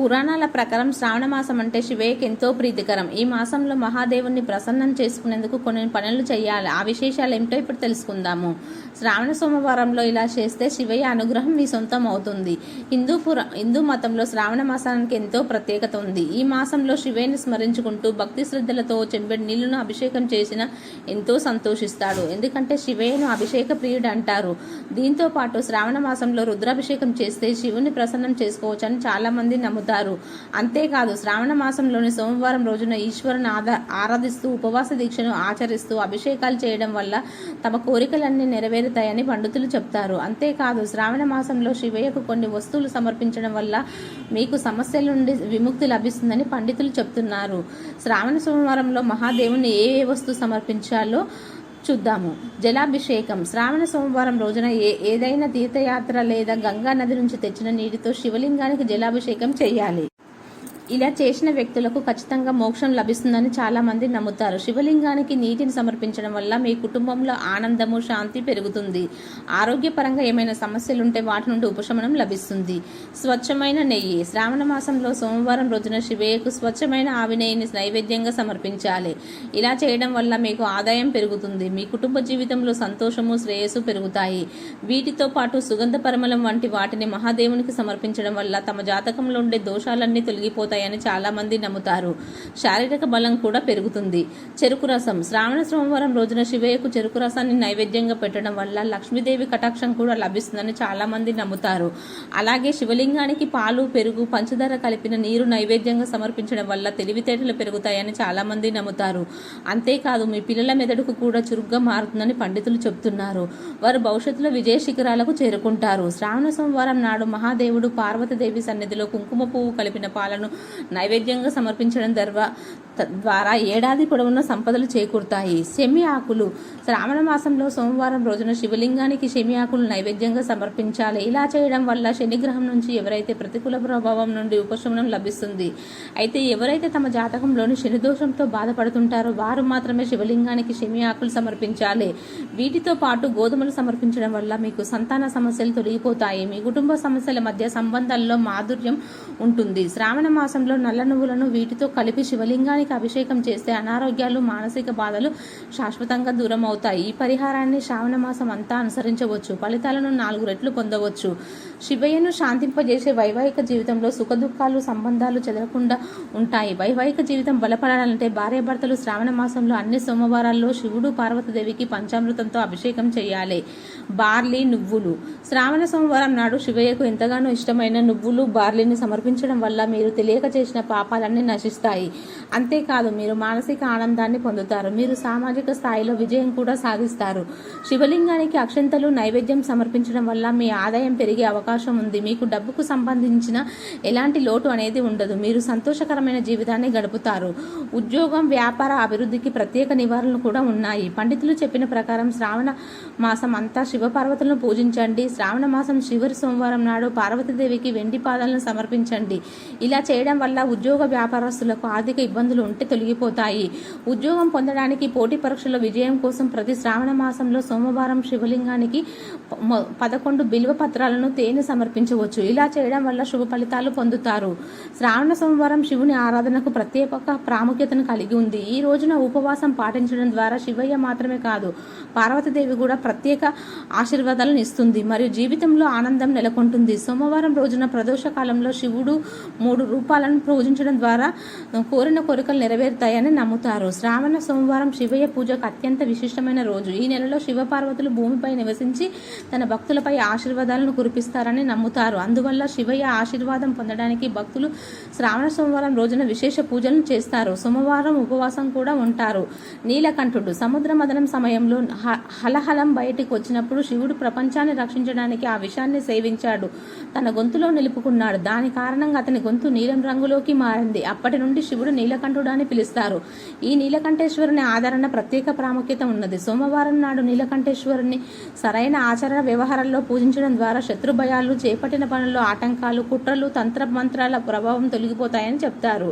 పురాణాల ప్రకారం శ్రావణ మాసం అంటే శివయ్యకి ఎంతో ప్రీతికరం. ఈ మాసంలో మహాదేవుణ్ణి ప్రసన్నం చేసుకునేందుకు కొన్ని పనులు చేయాలి. ఆ విశేషాలు ఏమిటో ఇప్పుడు తెలుసుకుందాము. శ్రావణ సోమవారంలో ఇలా చేస్తే శివయ్య అనుగ్రహం మీ సొంతం అవుతుంది. హిందూ పుర హిందూ మతంలో శ్రావణ మాసానికి ఎంతో ప్రత్యేకత ఉంది. ఈ మాసంలో శివయ్యని స్మరించుకుంటూ భక్తి శ్రద్ధలతో చెంబెడి నీళ్ళను అభిషేకం చేసిన ఎంతో సంతోషిస్తాడు. ఎందుకంటే శివయ్యను అభిషేక ప్రియుడు అంటారు. దీంతో పాటు శ్రావణ మాసంలో రుద్రాభిషేకం చేస్తే శివుని ప్రసన్నం చేసుకోవచ్చని చాలా మంది అవుతారు అంతేకాదు శ్రావణ మాసంలోని సోమవారం రోజున ఈశ్వరుని ఆదా ఆరాధిస్తూ ఉపవాస దీక్షను ఆచరిస్తూ అభిషేకాలు చేయడం వల్ల తమ కోరికలన్నీ నెరవేరుతాయని పండితులు చెప్తారు. అంతేకాదు శ్రావణ మాసంలో శివయ్యకు కొన్ని వస్తువులు సమర్పించడం వల్ల మీకు సమస్యల నుండి విముక్తి లభిస్తుందని పండితులు చెప్తున్నారు. శ్రావణ సోమవారంలో మహాదేవుని ఏ ఏ వస్తువు సమర్పించాలో చూద్దాము. జలాభిషేకం. శ్రావణ సోమవారం రోజున ఏ ఏదైనా తీర్థయాత్ర లేదా గంగా నది నుంచి తెచ్చిన నీటితో శివలింగానికి జలాభిషేకం చేయాలి. ఇలా చేసిన వ్యక్తులకు ఖచ్చితంగా మోక్షం లభిస్తుందని చాలా మంది నమ్ముతారు. శివలింగానికి నీటిని సమర్పించడం వల్ల మీ కుటుంబంలో ఆనందము శాంతి పెరుగుతుంది. ఆరోగ్యపరంగా ఏమైనా సమస్యలుంటే వాటి నుండి ఉపశమనం లభిస్తుంది. స్వచ్ఛమైన నెయ్యి. శ్రావణ మాసంలో సోమవారం రోజున శివయ్యకు స్వచ్ఛమైన ఆవి నెయ్యిని నైవేద్యంగా సమర్పించాలి. ఇలా చేయడం వల్ల మీకు ఆదాయం పెరుగుతుంది. మీ కుటుంబ జీవితంలో సంతోషము శ్రేయస్సు పెరుగుతాయి. వీటితో పాటు సుగంధ పరిమళం వంటి వాటిని మహాదేవునికి సమర్పించడం వల్ల తమ జాతకంలో ఉండే దోషాలన్నీ తొలగిపోతాయి. చాలా చాలామంది నమ్ముతారు. శారీరక బలం కూడా పెరుగుతుంది. చెరుకు రసం. శ్రావణ సోమవారం రోజున శివయ్యకు చెరుకు రసాన్ని నైవేద్యంగా పెట్టడం వల్ల లక్ష్మీదేవి కటాక్షం కూడా లభిస్తుందని చాలామంది నమ్ముతారు. అలాగే శివలింగానికి పాలు పెరుగు పంచదార కలిపిన నీరు నైవేద్యంగా సమర్పించడం వల్ల తెలివితేటలు పెరుగుతాయని చాలామంది నమ్ముతారు. అంతేకాదు మీ పిల్లల మెదడుకు కూడా చురుగ్గా మారుతుందని పండితులు చెప్తున్నారు వారు భవిష్యత్తులో విజయ శిఖరాలకు చేరుకుంటారు. శ్రావణ సోమవారం నాడు మహాదేవుడు పార్వతీదేవి సన్నిధిలో కుంకుమ పువ్వు కలిపిన పాలను నైవేద్యంగా సమర్పించడం ద్వారా తద్వారా ఏడాది పొడవున సంపదలు చేకూరుతాయి. శమి ఆకులు. శ్రావణ మాసంలో సోమవారం రోజున శివలింగానికి శమి ఆకులు నైవేద్యంగా సమర్పించాలి. ఇలా చేయడం వల్ల శనిగ్రహం నుంచి ఎవరైతే ప్రతికూల ప్రభావం నుండి ఉపశమనం లభిస్తుంది అయితే ఎవరైతే తమ జాతకంలోని శని దోషంతో బాధపడుతుంటారో వారు మాత్రమే శివలింగానికి శమి ఆకులు సమర్పించాలి. వీటితో పాటు గోధుమలు సమర్పించడం వల్ల మీకు సంతాన సమస్యలు తొలగిపోతాయి. మీ కుటుంబ సమస్యల మధ్య సంబంధాల్లో మాధుర్యం ఉంటుంది. శ్రావణ మాసంలో నల్ల నువ్వులను వీటితో కలిపి శివలింగానికి అభిషేకం చేస్తే అనారోగ్యాలు మానసిక బాధలు శాశ్వతంగా దూరం అవుతాయి ఈ పరిహారాన్ని శ్రావణ మాసం అంతా అనుసరించవచ్చు. ఫలితాలను నాలుగు రెట్లు పొందవచ్చు. శివయ్యను శాంతింపజేసే వైవాహిక జీవితంలో సుఖదుఖాలు సంబంధాలు చెదరకుండా ఉంటాయి. వైవాహిక జీవితం బలపడాలంటే భార్యాభర్తలు శ్రావణ మాసంలో అన్ని సోమవారాల్లో శివుడు పార్వతీదేవికి పంచామృతంతో అభిషేకం చేయాలి. బార్లీ నువ్వులు. శ్రావణ సోమవారం నాడు శివయ్యకు ఎంతగానో ఇష్టమైన నువ్వులు బార్లీని సమర్పించడం వల్ల మీరు తెలియక చేసిన పాపాలన్నీ నశిస్తాయి. అంతేకాదు మీరు మానసిక ఆనందాన్ని పొందుతారు. మీరు సామాజిక స్థాయిలో విజయం కూడా సాధిస్తారు. శివలింగానికి అక్షంతలు నైవేద్యం సమర్పించడం వల్ల మీ ఆదాయం పెరిగే అవకాశం ఉంది. మీకు డబ్బుకు సంబంధించిన ఎలాంటి లోటు అనేది ఉండదు. మీరు సంతోషకరమైన జీవితాన్ని గడుపుతారు. ఉద్యోగం వ్యాపార అభివృద్ధికి ప్రత్యేక నివారణలు కూడా ఉన్నాయి. పండితులు చెప్పిన ప్రకారం శ్రావణ మాసం అంతా శివపార్వతులను పూజించండి. శ్రావణ మాసం చివరి సోమవారం నాడు పార్వతీదేవికి వెండి పాదాలను సమర్పించండి. ఇలా చేయడం వల్ల ఉద్యోగ వ్యాపారస్తులకు ఆర్థిక ఇబ్బందులు ఉంటే తొలగిపోతాయి. ఉద్యోగం పొందడానికి పోటీ పరీక్షల విజయం కోసం ప్రతి శ్రావణ మాసంలో సోమవారం శివలింగానికి పదకొండు బిల్వ పత్రాలను తేనె సమర్పించవచ్చు. ఇలా చేయడం వల్ల శుభ ఫలితాలు పొందుతారు. శ్రావణ సోమవారం శివుని ఆరాధనకు ప్రత్యేక ప్రాముఖ్యతను కలిగి ఉంది. ఈ రోజున ఉపవాసం పాటించడం ద్వారా శివయ్య మాత్రమే కాదు పార్వతీదేవి కూడా ప్రత్యేక ఆశీర్వాదాలను ఇస్తుంది. మరియు జీవితంలో ఆనందం నెలకొంటుంది. సోమవారం రోజున ప్రదోష కాలంలో శివుడు మూడు రూపాలను పూజించడం ద్వారా కోరిన కోరికలు నెరవేరుతాయని నమ్ముతారు. శ్రావణ సోమవారం శివయ్య పూజకు అత్యంత విశిష్టమైన రోజు. ఈ నెలలో శివపార్వతులు భూమిపై నివసించి తన భక్తులపై ఆశీర్వాదాలను కురిపిస్తారని నమ్ముతారు. అందువల్ల శివయ్య ఆశీర్వాదం పొందడానికి భక్తులు శ్రావణ సోమవారం రోజున విశేష పూజలను చేస్తారు. సోమవారం ఉపవాసం కూడా ఉంటారు. నీలకంఠుడు సముద్ర మదనం సమయంలో హ- హలహలం బయటికి వచ్చినప్పుడు శివుడు ప్రపంచాన్ని రక్షించడానికి ఆ విషాన్ని సేవించాడు. తన గొంతులో నిలుపుకున్నాడు. దాని కారణంగా అతని గొంతు నీలం రంగులోకి మారింది. అప్పటి నుండి శివుడు నీలకంఠుడు అని పిలుస్తారు. ఈ నీలకంఠేశ్వరుని ఆదరణ ప్రత్యేక ప్రాముఖ్యత ఉన్నది. సోమవారం నాడు నీలకంఠేశ్వరుని సరైన ఆచరణ వ్యవహారాల్లో పూజించడం ద్వారా శత్రు భయాలు చేపట్టిన పనుల్లో ఆటంకాలు కుట్రలు తంత్ర మంత్రాల ప్రభావం తొలగిపోతాయని చెప్తారు.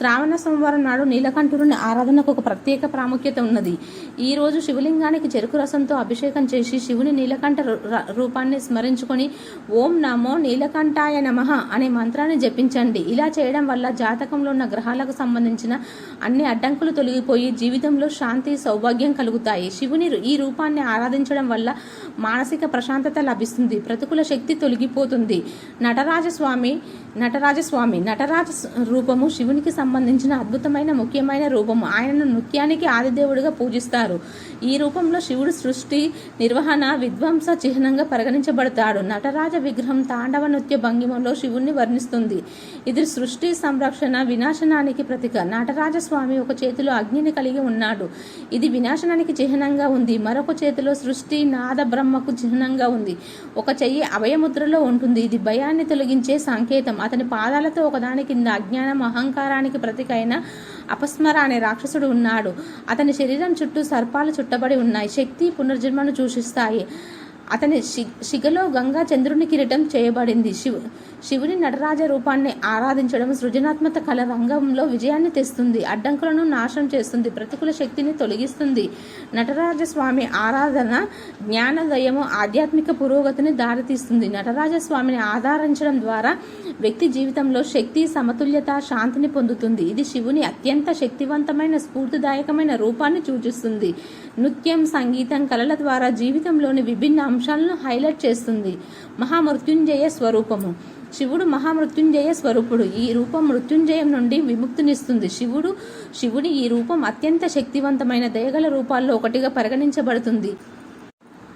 శ్రావణ సోమవారం నాడు నీలకంఠురుని ఆరాధనకు ఒక ప్రత్యేక ప్రాముఖ్యత ఉన్నది. ఈ రోజు శివలింగానికి చెరుకు రసంతో అభిషేకం చేసి శివుని నీలకంఠ ర- రూపాన్ని స్మరించుకొని ఓం నమో నీలకంఠాయ నమః అనే మంత్రాన్ని జపించండి. ఇలా చేయడం వల్ల జాతకంలో ఉన్న గ్రహాలకు సంబంధించిన అన్ని అడ్డంకులు తొలగిపోయి జీవితంలో శాంతి సౌభాగ్యం కలుగుతాయి. శివుని ఈ రూపాన్ని ఆరాధించడం వల్ల మానసిక ప్రశాంతత లభిస్తుంది. ప్రతికూల శక్తి తొలగిపోతుంది. నటరాజస్వామి నటరాజస్వామి నటరాజ రూపము శివునికి సంబంధించిన సంబంధించిన అద్భుతమైన ముఖ్యమైన రూపము. ఆయనను నృత్యానికి ఆదిదేవుడిగా పూజిస్తారు. ఈ రూపంలో శివుడు సృష్టి నిర్వహణ విధ్వంస చిహ్నంగా పరిగణించబడతాడు. నటరాజ విగ్రహం తాండవ నృత్య భంగిమలో శివుణ్ణి వర్ణిస్తుంది. ఇది సృష్టి సంరక్షణ వినాశనానికి ప్రతీక. నటరాజ స్వామి ఒక చేతిలో అగ్నిని కలిగి ఉన్నాడు. ఇది వినాశనానికి చిహ్నంగా ఉంది. మరొక చేతిలో సృష్టి నాద బ్రహ్మకు చిహ్నంగా ఉంది. ఒక చెయ్యి అభయముద్రలో ఉంటుంది. ఇది భయాన్ని తొలగించే సంకేతం. అతని పాదాలతో ఒకదాని కింద అజ్ఞానం అహంకారానికి ప్రతీక అయిన అపస్మర అనే రాక్షసుడు ఉన్నాడు. అతని శరీరం చుట్టూ సర్పాలు చుట్టబడి ఉన్నాయి. శక్తి పునర్జన్మను సూచిస్తాయి. అతని శి శిగలో గంగా చంద్రుని కిరీటం చేయబడింది. శివు శివుని నటరాజ రూపాన్ని ఆరాధించడం సృజనాత్మక కళ రంగంలో విజయాన్ని తెస్తుంది. అడ్డంకులను నాశనం చేస్తుంది. ప్రతికూల శక్తిని తొలగిస్తుంది. నటరాజ స్వామి ఆరాధన జ్ఞానోదయము ఆధ్యాత్మిక పురోగతిని దారితీస్తుంది. నటరాజ స్వామిని ఆధారించడం ద్వారా వ్యక్తి జీవితంలో శక్తి సమతుల్యత శాంతిని పొందుతుంది. ఇది శివుని అత్యంత శక్తివంతమైన స్ఫూర్తిదాయకమైన రూపాన్ని సూచిస్తుంది. నృత్యం సంగీతం కళల ద్వారా జీవితంలోని విభిన్న అంశాలను హైలైట్ చేస్తుంది. మహామృత్యుంజయ స్వరూపము. శివుడు మహామృత్యుంజయ స్వరూపుడు. ఈ రూపం మృత్యుంజయం నుండి విముక్తినిస్తుంది. శివుడు శివుడి ఈ రూపం అత్యంత శక్తివంతమైన దయగల రూపాల్లో ఒకటిగా పరిగణించబడుతుంది.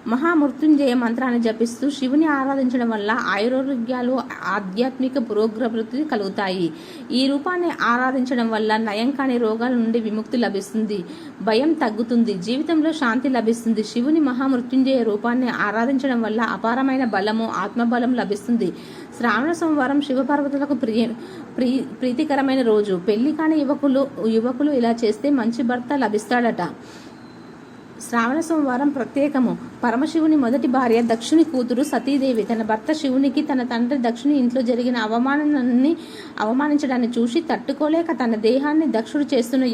మహామృత్యుంజయ మంత్రాన్ని జపిస్తూ శివుని ఆరాధించడం వల్ల ఆయురోగ్యాలు ఆధ్యాత్మిక పురోగతి కలుగుతాయి. ఈ రూపాన్ని ఆరాధించడం వల్ల నయం కాని రోగాల నుండి విముక్తి లభిస్తుంది. భయం తగ్గుతుంది. జీవితంలో శాంతి లభిస్తుంది. శివుని మహామృత్యుంజయ రూపాన్ని ఆరాధించడం వల్ల అపారమైన బలము ఆత్మబలం లభిస్తుంది. శ్రావణ సోమవారం శివపార్వతులకు ప్రియ ప్రీ ప్రీతికరమైన రోజు. పెళ్ళి కాని యువకులు యువకులు ఇలా చేస్తే మంచి భర్త లభిస్తాడట. శ్రావణ సోమవారం ప్రత్యేకము. పరమశివుని మొదటి భార్య దక్షుని కూతురు సతీదేవి. తన భర్త శివునికి తన తండ్రి దక్షుని ఇంట్లో జరిగిన అవమానాన్ని అవమానించడాన్ని చూసి తట్టుకోలేక తన దేహాన్ని దక్షుడు చేస్తున్న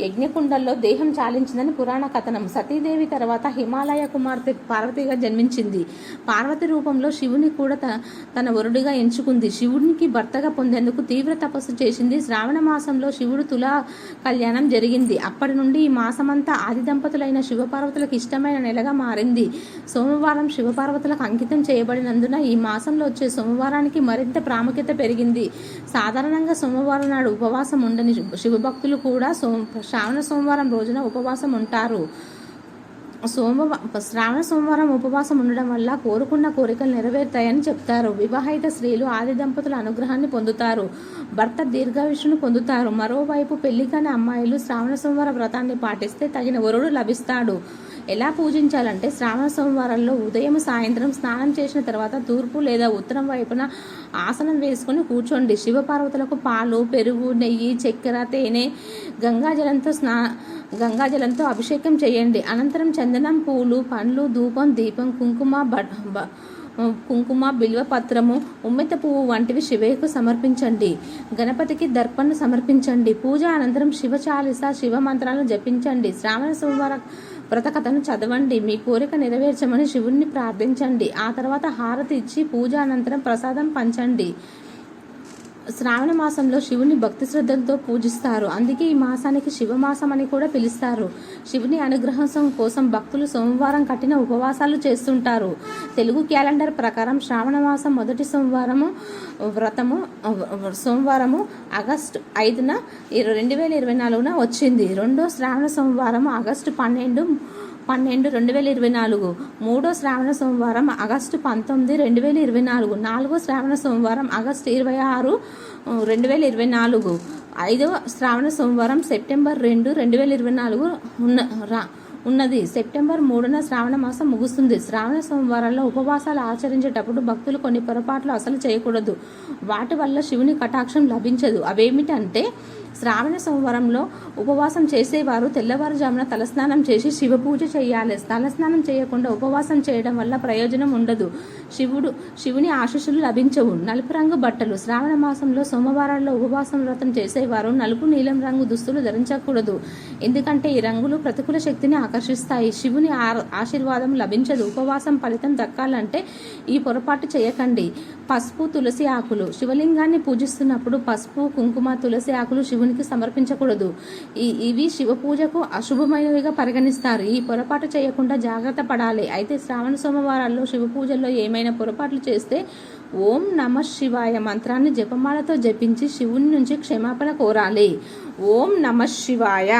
యజ్ఞకుండల్లో దేహం చాలించిందని పురాణ కథనం. సతీదేవి తర్వాత హిమాలయ కుమార్తె పార్వతిగా జన్మించింది. పార్వతి రూపంలో శివుని కూడా తన తన వరుడిగా ఎంచుకుంది. శివునికి భర్తగా పొందేందుకు తీవ్ర తపస్సు చేసింది. శ్రావణ మాసంలో శివుడు తులా కళ్యాణం జరిగింది. అప్పటి నుండి ఈ మాసమంతా ఆది దంపతులైన శివపార్వతులకు ఇష్టమైన నెలగా మారింది. సోమవారం శివపార్వతులకు అంకితం చేయబడినందున ఈ మాసంలో వచ్చే సోమవారానికి మరింత ప్రాముఖ్యత పెరిగింది. సాధారణంగా సోమవారం నాడు ఉపవాసం ఉండని శివభక్తులు కూడా సోమ శ్రావణ సోమవారం రోజున ఉపవాసం ఉంటారు. సోమవ శ్రావణ సోమవారం ఉపవాసం ఉండడం వల్ల కోరుకున్న కోరికలు నెరవేరుతాయని చెప్తారు. వివాహిత స్త్రీలు ఆది దంపతుల అనుగ్రహాన్ని పొందుతారు. భర్త దీర్ఘాయుషును పొందుతారు. మరోవైపు పెళ్ళి కాని అమ్మాయిలు శ్రావణ సోమవార వ్రతాన్ని పాటిస్తే తగిన వరుడు లభిస్తాడు. ఎలా పూజించాలంటే శ్రావణ సోమవారంలో ఉదయం సాయంత్రం స్నానం చేసిన తర్వాత తూర్పు లేదా ఉత్తరం వైపున ఆసనం వేసుకొని కూర్చోండి. శివపార్వతులకు పాలు పెరుగు నెయ్యి చక్కెర తేనె గంగాజలంతో స్నా గంగాజలంతో అభిషేకం చేయండి. అనంతరం చందనం పూలు పండ్లు ధూపం దీపం కుంకుమ బ- కుంకుమ బిల్వపత్రము ఉమ్మెత పువ్వు వంటివి శివయ్యకు సమర్పించండి. గణపతికి దర్పణను సమర్పించండి. పూజ అనంతరం శివ చాలీస శివ మంత్రాలను జపించండి. శ్రావణ సోమవారం వ్రతకథను చదవండి. మీ కోరిక నెరవేర్చమని శివుణ్ణి ప్రార్థించండి. ఆ తర్వాత హారతి ఇచ్చి పూజ అనంతరం ప్రసాదం పంచండి. శ్రావణ మాసంలో శివుని భక్తి శ్రద్ధలతో పూజిస్తారు. అందుకే ఈ మాసానికి శివమాసం అని కూడా పిలుస్తారు. శివుని అనుగ్రహం కోసం భక్తులు సోమవారం కఠిన ఉపవాసాలు చేస్తుంటారు. తెలుగు క్యాలెండర్ ప్రకారం శ్రావణ మాసం మొదటి సోమవారము వ్రతము సోమవారము ఆగస్టు ఐదున రెండు వేల ఇరవై నాలుగున వచ్చింది. రెండో శ్రావణ సోమవారం ఆగస్టు పన్నెండు పన్నెండు రెండు వేల ఇరవై నాలుగు. మూడో శ్రావణ సోమవారం ఆగస్టు పంతొమ్మిది రెండు వేల ఇరవై నాలుగు. నాలుగో శ్రావణ సోమవారం ఆగస్టు ఇరవై ఆరు రెండు వేల ఇరవై నాలుగు. ఐదవ శ్రావణ సోమవారం సెప్టెంబర్ రెండు రెండు వేల ఇరవై నాలుగు ఉన్న రా ఉన్నది. సెప్టెంబర్ మూడున శ్రావణ మాసం ముగుస్తుంది. శ్రావణ సోమవారాల్లో ఉపవాసాలు ఆచరించేటప్పుడు భక్తులు కొన్ని పొరపాట్లు అసలు చేయకూడదు. వాటి వల్ల శివుని కటాక్షం లభించదు. అవేమిటంటే శ్రావణ సోమవారంలో ఉపవాసం చేసేవారు తెల్లవారుజామున తలస్నానం చేసి శివపూజ చేయాలి. తలస్నానం చేయకుండా ఉపవాసం చేయడం వల్ల ప్రయోజనం ఉండదు. శివుడు శివుని ఆశీస్సులు లభించవు. నలుపు రంగు బట్టలు. శ్రావణ మాసంలో సోమవారాల్లో ఉపవాసం వ్రతం చేసేవారు. నలుపు నీలం రంగు దుస్తులు ధరించకూడదు. ఎందుకంటే ఈ రంగులు ప్రతికూల శక్తిని ఆకర్షిస్తాయి. శివుని ఆ- ఆశీర్వాదం లభించదు. ఉపవాసం ఫలితం దక్కాలంటే ఈ పొరపాటు చేయకండి. పసుపు తులసి ఆకులు. శివలింగాన్ని పూజిస్తున్నప్పుడు పసుపు కుంకుమ తులసి ఆకులు శివునికి సమర్పించకూడదు. ఈ ఇవి శివ పూజకు అశుభమైనవిగా పరిగణిస్తారు. ఈ పొరపాటు చేయకుండా జాగ్రత్త పడాలి. అయితే శ్రావణ సోమవారాల్లో శివ పూజల్లో ఏమైనా పొరపాట్లు చేస్తే ఓం నమ శివాయ మంత్రాన్ని జపమాలతో జపించి శివుని నుంచి క్షమాపణ కోరాలి. ఓం నమ శివాయ.